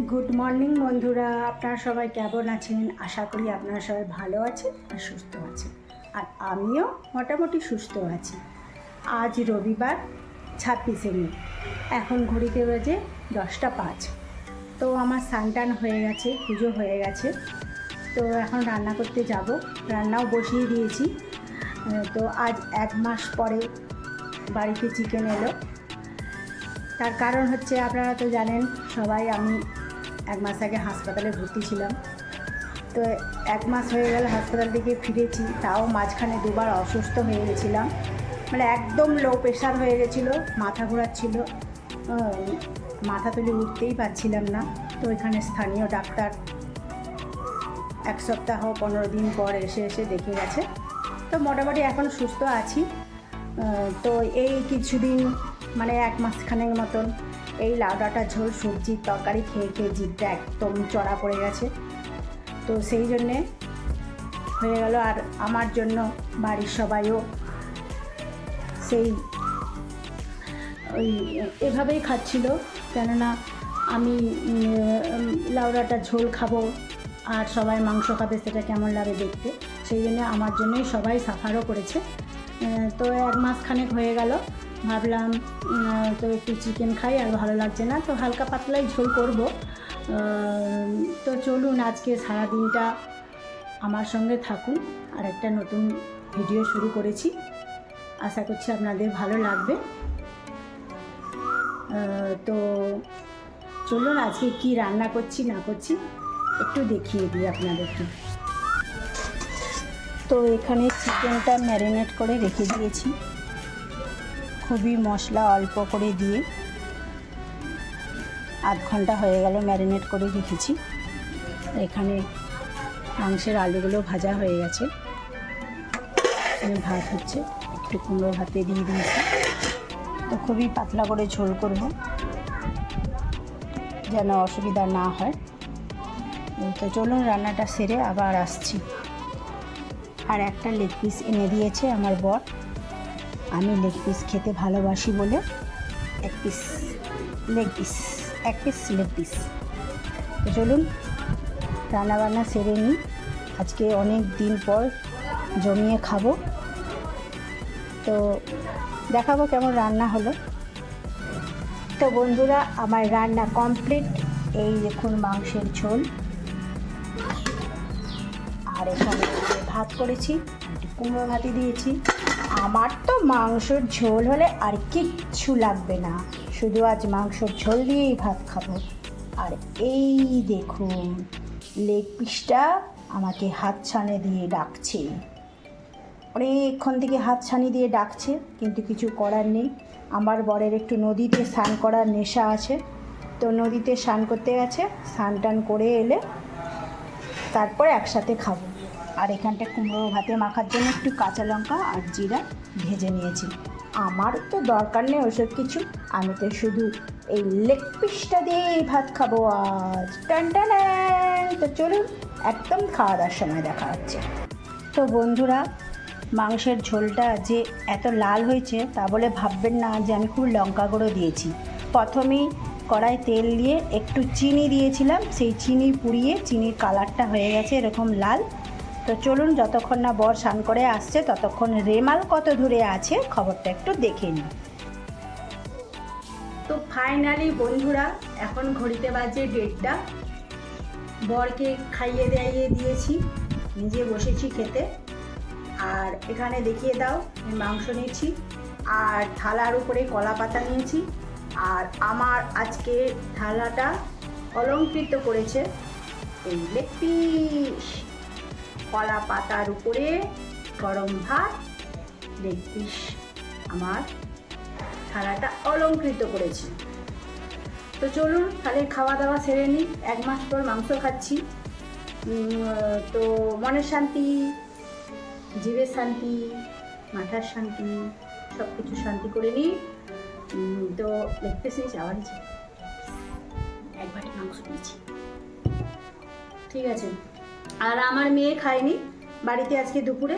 Good morning বন্ধুরা। আপনারা সবাই কেমন আছেন? আশা করি আপনারা সবাই ভালো আছেন আর সুস্থ আছেন। আর আমিও মোটামুটি সুস্থ আছি। আজ রবিবার, ছাব্বিশে মে। এখন ঘড়িতে বাজে দশটা পাঁচ। তো আমার স্নান হয়ে গেছে, পুজো হয়ে গেছে। তো এখন রান্না করতে যাব। রান্নাও বসিয়ে দিয়েছি। তো আজ এক মাস পরে বাড়িতে চিকেন এলো। তার কারণ হচ্ছে আপনারা তো জানেন, সবাই আমি এক মাস আগে হাসপাতালে ভর্তি ছিলাম। তো এক মাস হয়ে গেল হাসপাতাল থেকে ফিরেছি, তাও মাঝখানে দুবার অসুস্থ হয়ে গেছিলাম। মানে একদম লো প্রেশার হয়ে গেছিল, মাথা ঘোরাচ্ছিল। মাথা তুলে উঠতেই পারছিলাম না। তো এখানে স্থানীয় ডাক্তার এক সপ্তাহ, পনেরো দিন পর এসে এসে দেখে গেছে। তো মোটামুটি এখন সুস্থ আছি। তো এই কিছুদিন মানে এক মাসখানেক মতন এই লাউডাটা ঝোল সবজির তরকারি খেয়ে খেয়ে জিভটা একদম চড়া পড়ে গেছে। তো সেই জন্যে হয়ে গেল আর আমার জন্য বাড়ির সবাইও সেই ওই এভাবেই খাচ্ছিল। কেননা আমি লাউডাটা ঝোল খাব আর সবাই মাংস খাবে সেটা কেমন লাগে দেখতে। সেই জন্য আমার জন্যই সবাই সাফারও করেছে। তো এক মাস খানেক হয়ে গেল। ভাবলাম তো একটু চিকেন খাই আর ভালো লাগছে না, তো হালকা পাতলাই ঝোল করব। তো চলুন আজকে সারাদিনটা আমার সঙ্গে থাকুন আর একটা নতুন ভিডিও শুরু করেছি। আশা করছি আপনাদের ভালো লাগবে। তো চলুন আজকে কি রান্না করছি, না করছি, একটু দেখিয়ে দিই আপনাদেরকে। তো এখানে চিকেনটা ম্যারিনেট করে রেখে দিয়েছি। খুবই মশলা অল্প করে দিয়ে আধ ঘণ্টা হয়ে গেল ম্যারিনেট করে রেখেছি। এখানে মাংসের আলুগুলো ভাজা হয়ে গেছে। ভাত হচ্ছে, একটু কুমড়ো ভাতে দিয়ে দিয়েছি। তো খুবই পাতলা করে ঝোল করব, যেন অসুবিধা না হয়। তো চলুন রান্নাটা সেরে আবার আসছি। আর একটা লেগ পিস এনে দিয়েছে আমার বর। আমি লেগ পিস খেতে ভালোবাসি বলে এক পিস লেগ পিস এক পিস লেগ পিস তো চলুন, রান্নাবান্না সেরে নিই। আজকে অনেক দিন পর জমিয়ে খাব। তো দেখাবো কেমন রান্না হলো। তো বন্ধুরা, আমার রান্না কমপ্লিট এই দেখুন মাংসের ঝোল। আর এখানে ভাত করেছি কুমড়ো ভাতি দিয়েছি। আমার তো মাংসর ঝোল হলে আর কিচ্ছু লাগবে না। শুধু আজ মাংসর ঝোল দিয়েই ভাত খাব। আর এই দেখুন লেগ পিসটা আমাকে হাত ছানে দিয়ে ডাকছে। অনেকক্ষণ থেকে হাত ছানি দিয়ে ডাকছে, কিন্তু কিছু করার নেই। আমার বরের একটু নদীতে স্নান করার নেশা আছে। তো নদীতে স্নান করতে গেছে, স্নান টান করে এলে তারপর একসাথে খাব। আর এখানটা কুমড়ো ভাতে মাখার জন্য একটু কাঁচা লঙ্কা আর জিরা ভেজে নিয়েছি। আমার তো দরকার নেই ওসব কিছু। আমি তো শুধু এই লেগ পিসটা দিয়েই ভাত খাব আজ। টান টান তো চলুন, একদম খাওয়া দাওয়ার সময় দেখা হচ্ছে। তো বন্ধুরা, মাংসের ঝোলটা যে এত লাল হয়েছে তা বলে ভাববেন না যে আমি খুব লঙ্কা গুঁড়ো দিয়েছি। প্রথমেই কড়াই তেল দিয়ে একটু চিনি দিয়েছিলাম। সেই চিনি পুড়িয়ে, চিনির কালারটা হয়ে গেছে এরকম লাল। তো চলুন যতক্ষণ না বর স্নান করে আসছে, ততক্ষণ রেমাল কত দূরে আছে খবরটা একটু দেখে নিই। তো ফাইনালি বন্ধুরা, এখন ঘড়িতে বাজে ডেটটা বরকে খাইয়ে দাইয়ে দিয়েছি, নিজে বসেছি খেতে। আর এখানে দেখিয়ে দাও, আমি মাংস নিয়েছি, আর থালার উপরে কলা পাতা নিয়েছি। আর আমার আজকে থালাটা অলঙ্কৃত করেছে এই লেগ পিস। কলা পাতার উপরে গরম ভাত পিস আমার থালাটা অলঙ্কৃত করেছি। তো চলুন, তাহলে খাওয়া দাওয়া সেরে নিই। এক মাস পর মাংস খাচ্ছি। তো মনের শান্তি, জীবের শান্তি, মাথার শান্তি সব কিছু শান্তি করে নিই। তো দেখতে সেই যাওয়ার এক বাটি মাংস নিয়েছি ঠিক আছে। আর আমার মেয়ে খায়নি বাড়িতে আজকে দুপুরে।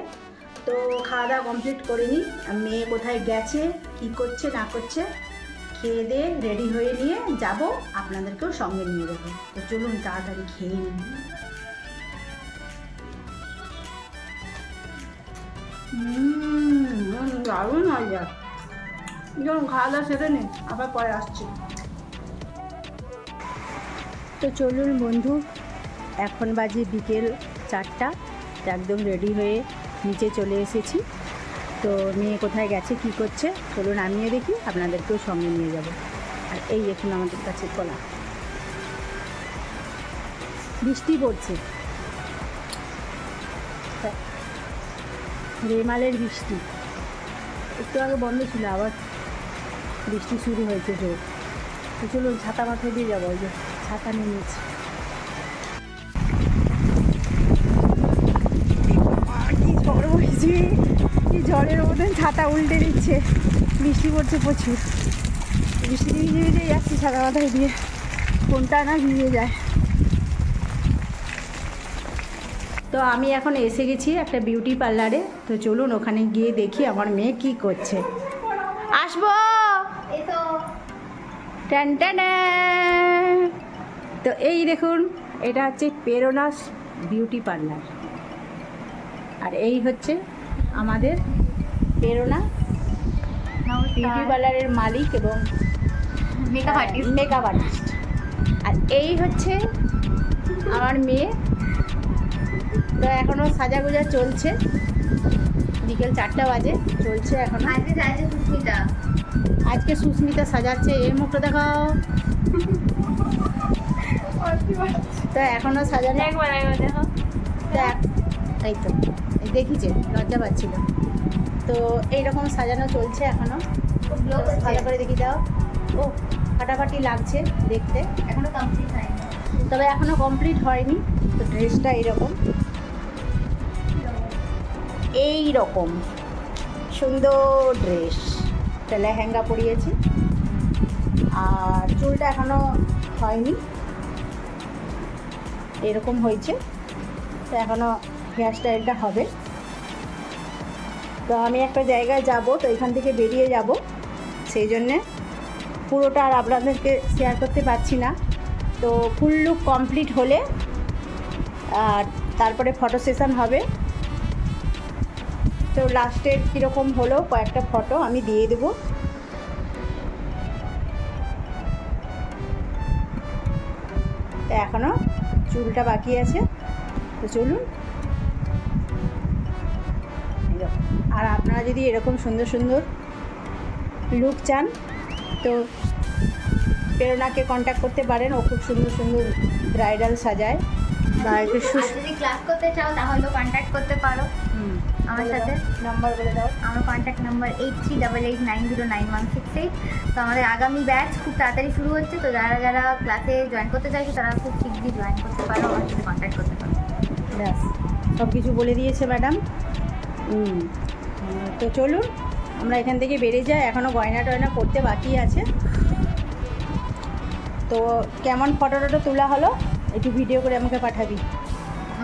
তো খাওয়া দাওয়া কমপ্লিট করিনি। মেয়ে কোথায় গেছে কি করছে না করছে খেয়ে দিয়ে রেডি হয়ে নিয়ে যাব আপনাদেরকেও সঙ্গে নিয়ে যাব। তো চলুন তাড়াতাড়ি খেয়ে নিন হুম দারুণ মজা যখন খাওয়া দাওয়া সেরে নে আবার পরে আসছি। তো চলুন বন্ধু এখন বাজে বিকেল চারটা একদম রেডি হয়ে নিচে চলে এসেছি। তো মেয়ে কোথায় গেছে, কি করছে, চলুন আমিও দেখি, আপনাদেরকেও সঙ্গে নিয়ে যাব। আর এই এখন আমাদের কাছে কলা। বৃষ্টি পড়ছে। রেমালের বৃষ্টি। একটু আগে বন্ধ ছিল, আবার বৃষ্টি শুরু হয়েছে জোর। তো চলুন, ছাতা মাথায় দিয়ে যাব, ওই যে ছাতা নিয়ে নিয়েছি ছাতা উল্টে দিচ্ছে। বৃষ্টি পড়ছে প্রচুর। বৃষ্টি ভিজে ভিজে যাচ্ছি ছাতা মাথায় দিয়ে। কোনটা না ভিজে যায়। তো আমি এখন এসে গেছি একটা বিউটি পার্লারে। তো চলুন ওখানে গিয়ে দেখি আমার মেয়ে কি করছে। আসব। তো এই দেখুন এটা হচ্ছে পেরোনাস বিউটি পার্লার। আর এই হচ্ছে আমাদের পেরোনা বিউটি পার্লারের মালিক এবং মেকআপ আর্টিস্ট মেকআপ আর্টিস্ট আর এই হচ্ছে আমার মেয়ে। তো এখনও সাজাগোজা চলছে। বিকেল চারটা বাজে চলছে এখনও। আজকে সুস্মিতা। আজকে সুস্মিতা সাজাচ্ছে এই মুখটা দেখাও। তো এখনও সাজানো একবার দেখো এই তো দেখিছে লজ্জা পাচ্ছিল। তো এইরকম সাজানো চলছে এখনও। খুব লোক ভালো করে দেখি দাও ও ফাটাফাটি লাগছে দেখতে। এখনও কমপ্লিট হয়নি। তবে এখনও কমপ্লিট হয়নি। তো ড্রেসটা এইরকম। এই রকম সুন্দর ড্রেস একটা লেহেঙ্গা পরিয়েছি। আর চুলটা এখনও হয়নি। এরকম হয়েছে। তো এখনও হেয়ার স্টাইলটা হবে। তো আমি একটা জায়গায় যাব, তো এখান থেকে বেরিয়ে যাব। সেই জন্যে পুরোটা আর আপনাদেরকে শেয়ার করতে পারছি না। তো ফুল লুক কমপ্লিট হলে, আর তারপরে ফটো সেশন হবে। তো লাস্টের কীরকম হলো কয়েকটা ফটো আমি দিয়ে দেবো। তো এখনও চুলটা বাকি আছে। তো চলুন। আর আপনারা যদি এরকম সুন্দর সুন্দর লুক চান তো প্রেরণাকে কন্ট্যাক্ট করতে পারেন। ও খুব সুন্দর সুন্দর ব্রাইডাল সাজায়। বা একটু যদি ক্লাস করতে চাও তাহলেও কন্ট্যাক্ট করতে পারো। হুম। আমার সাথে? নাম্বার বলে দাও। আমার contact number eight three double eight nine zero nine one six eight তো আমাদের আগামী ব্যাচ খুব তাড়াতাড়ি শুরু হচ্ছে। তো যারা যারা ক্লাসে জয়েন করতে চাইছে তারা খুব শীঘ্রই জয়েন করতে পারো। আমার সাথে কন্ট্যাক্ট করতে পারো। ব্যাস সব কিছু বলে দিয়েছে ম্যাডাম হুম, তো চলুন আমরা এখান থেকে বেরিয়ে যাই। এখনও গয়না টয়না করতে বাকি আছে। তো কেমন ফটো টটো তোলা হলো? একটু ভিডিও করে আমাকে পাঠাবি।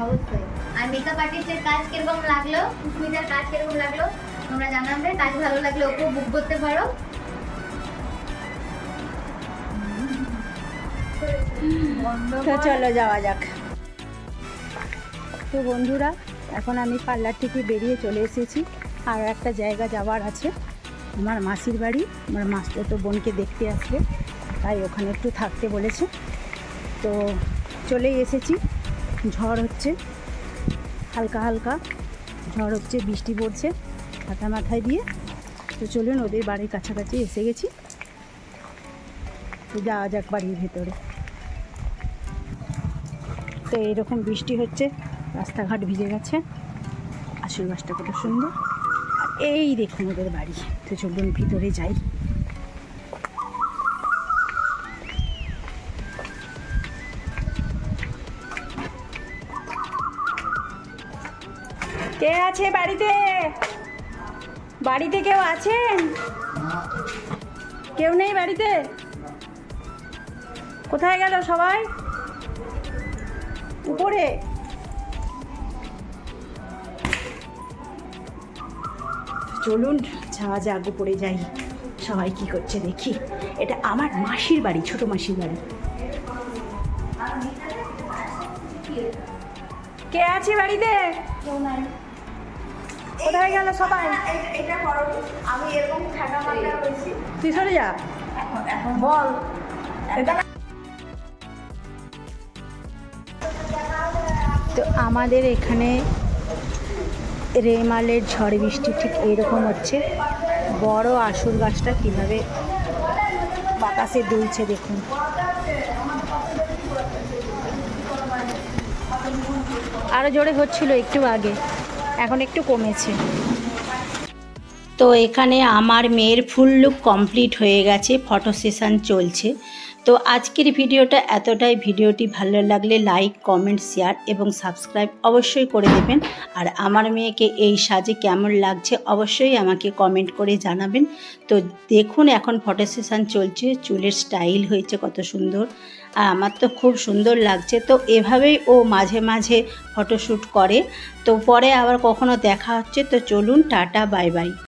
অবশ্যই। আর মেকআপ আর্টিস্টের কাজ কীরকম লাগল? সুস্মিতার কাজ কীরকম লাগল? তোমরা জানাবে কাজ ভালো লাগলে ওকেও বুক করতে পারো। তো চলো যাওয়া যাক। তো বন্ধুরা এখন আমি পার্লার থেকে বেরিয়ে চলে এসেছি। আর একটা জায়গা যাওয়ার আছে। আমার মাসির বাড়ি, আমার মাসটা তো বোনকে দেখতে আসবে, তাই ওখানে একটু থাকতে বলেছে। তো চলেই এসেছি, ঝড় হচ্ছে, হালকা হালকা ঝড় হচ্ছে, বৃষ্টি পড়ছে হাতা মাথায় দিয়ে। তো চলুন, ওদের বাড়ির কাছাকাছি এসে গেছি। তো যাওয়া যাক বাড়ির ভেতরে। তো এইরকম বৃষ্টি হচ্ছে, রাস্তাঘাট ভিজে গেছে গাছটা কত সুন্দর। এই দেখুন ওদের বাড়ি। তো চলুন ভিতরে যাই। কে আছে বাড়িতে? বাড়িতে কেউ আছেন? কেউ নেই বাড়িতে? কোথায় গেল সবাই? উপরে। চলুন যা যাক উপরে যাই। সবাই কি করছে দেখি? এটা আমার মাসির বাড়ি, ছোট মাসির বাড়ি। কে আছে বাড়িতে? কোথায় গেল সবাই? এটা করো আমি এরকম ঠান্ডা মাথা হয়েছি তুই সরে যা। এখন বল। তো আমাদের এখানে রেমালের ঝড় বৃষ্টি ঠিক এইরকম হচ্ছে। বড় আসুর গাছটা কীভাবে বাতাসে দুলছে দেখুন। আরও জোরে হচ্ছিল একটু আগে, এখন একটু কমেছে। তো এখানে আমার মেয়ের ফুল লুক কমপ্লিট হয়ে গেছে, ফটো সেশন চলছে। তো আজকের ভিডিওটা এতটাই। ভিডিওটি ভালো লাগলে লাইক, কমেন্ট, শেয়ার এবং সাবস্ক্রাইব অবশ্যই করে দেবেন। আর আমার মেয়েকে এই সাজে কেমন লাগছে অবশ্যই আমাকে কমেন্ট করে জানাবেন। তো দেখুন এখন ফটো সেশন চলছে, চুলের স্টাইল হয়েছে কত সুন্দর। আর আমার তো খুব সুন্দর লাগছে। তো এভাবেই ও মাঝে মাঝে ফটোশ্যুট করে। তো পরে আবার কখনো দেখা হচ্ছে। তো চলুন, টাটা বাই বাই